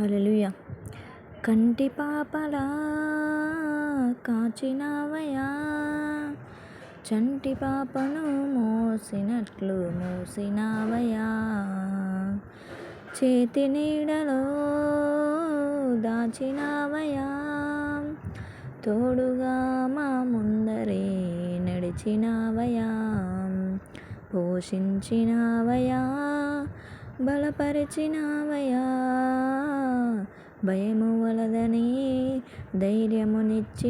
హల్లెలూయ. కంటి పాపలా కాచినవయా. చంటి పాపను మోసినట్లు మోసినవయా. చేతి నీడలో దాచినవయా. తోడుగా మా ముందరే నడిచినవయా. పోషించినవయా. బలపరిచినవయా. భయము వలదని ధైర్యమునిచ్చినవయా?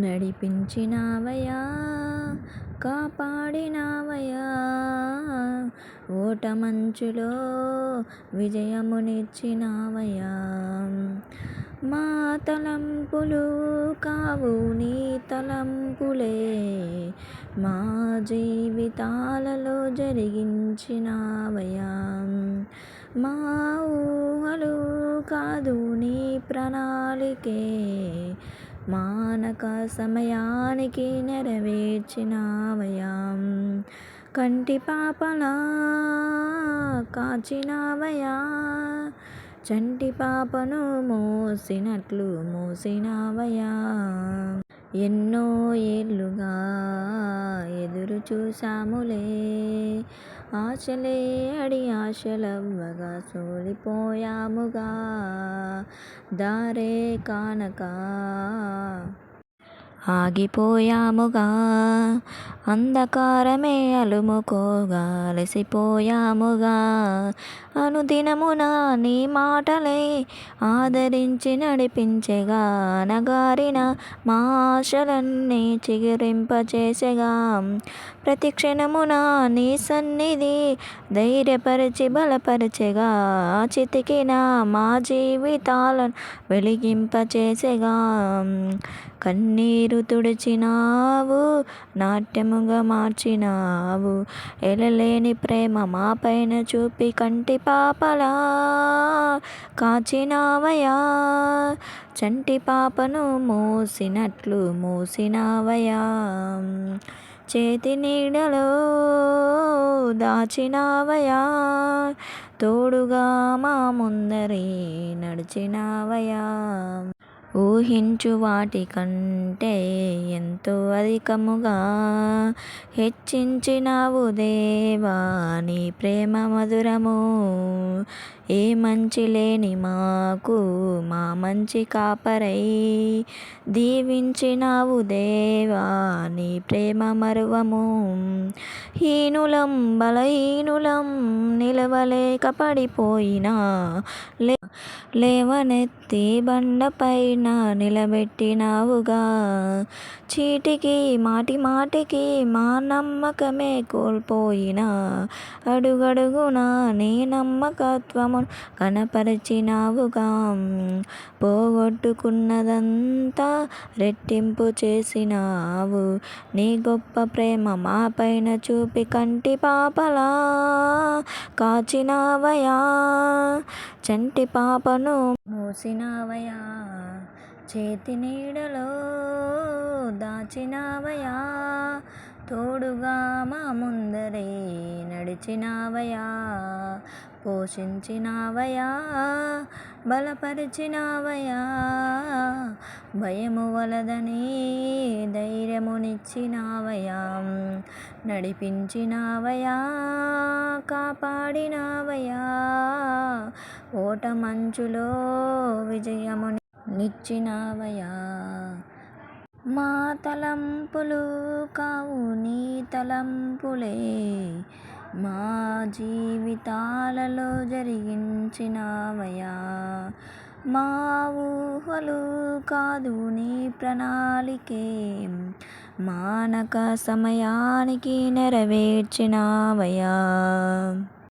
నడిపించినవయా? కాపాడినవయా? ఓటమంచులో విజయమునిచ్చినావయా? మా తలంపులు కావు నీ తలంపులే. మా జీవితాలలో జరిగించినావయా? మా ఊహలు కాదు నీ ప్రణాళికే. మానక సమయానికి నెరవేర్చినవయా కంటి పాపలా కాచినవయా చంటి పాపను మోసినట్లు మోసినవయా ఎన్నో ఏళ్ళుగా ఎదురు చూసాములే ఆశలే అడి ఆశలవ్వగా సోలిపోయాముగా. దారే కానక. ఆగిపోయాముగా. అంధకారమే అలుముకోగా అలసిపోయాముగా. అనుదినమున నీ మాటలే ఆదరించి నడిపించగా నగారిన మా ఆశలన్నీ చిగురింపచేసగా. ప్రతి క్షణమున నీ సన్నిధి ధైర్యపరిచి బలపరచగా చితికిన మా జీవితాలను వెలిగింపచేసగా. కన్నీరు తుడిచినావు నాట్యముగా మార్చినావు. ఎలలేని ప్రేమ మా పైన చూపి కంటి పాపలా కాచినావయా చంటి పాపను మోసినట్లు మోసినావయా చేతి నీడలో దాచినావయా తోడుగా మా ముందరి నడిచినావయా ఊహించు వాటి కంటే ఎంతో అధికముగా హెచ్చించినావు దేవా నీ ప్రేమ మధురము. ఏ మంచి లేని మాకు మా మంచి కాపరై దీవించినావు దేవా నీ ప్రేమ మరువము. హీనులం బలహీనులం నిలవలేక పడిపోయినా లే లేవనెత్తి బండపైన నిలబెట్టినావుగా. చీటికి మాటి మాటికి మా నమ్మకమే కోల్పోయిన. అడుగడుగునా నీ నమ్మకత్వము కనపరిచినావుగా. పోగొట్టుకున్నదంతా రెట్టింపు చేసినావు. నీ గొప్ప ప్రేమ మా పైన చూపి కంటి పాపలా. కాచినావయా? చంటి పాపను మోసినావయా? చేతి నీడలో దాచినావయా తోడుగా మా ముందరే నడిచినావయా పోషించినావయా బలపరిచినావయా భయము వలదని ధైర్యమునిచ్చినావయా నడిపించినావయా కాపాడినావయా ఓటమంచులో విజయముని నిచ్చినావయా మా తలంపులు కావు నీ తలంపులే. మా జీవితాలలో జరిగించినావయా. మా ఊహలు కాదు నీ ప్రణాళికే. మానక సమయానికి నెరవేర్చినావయా.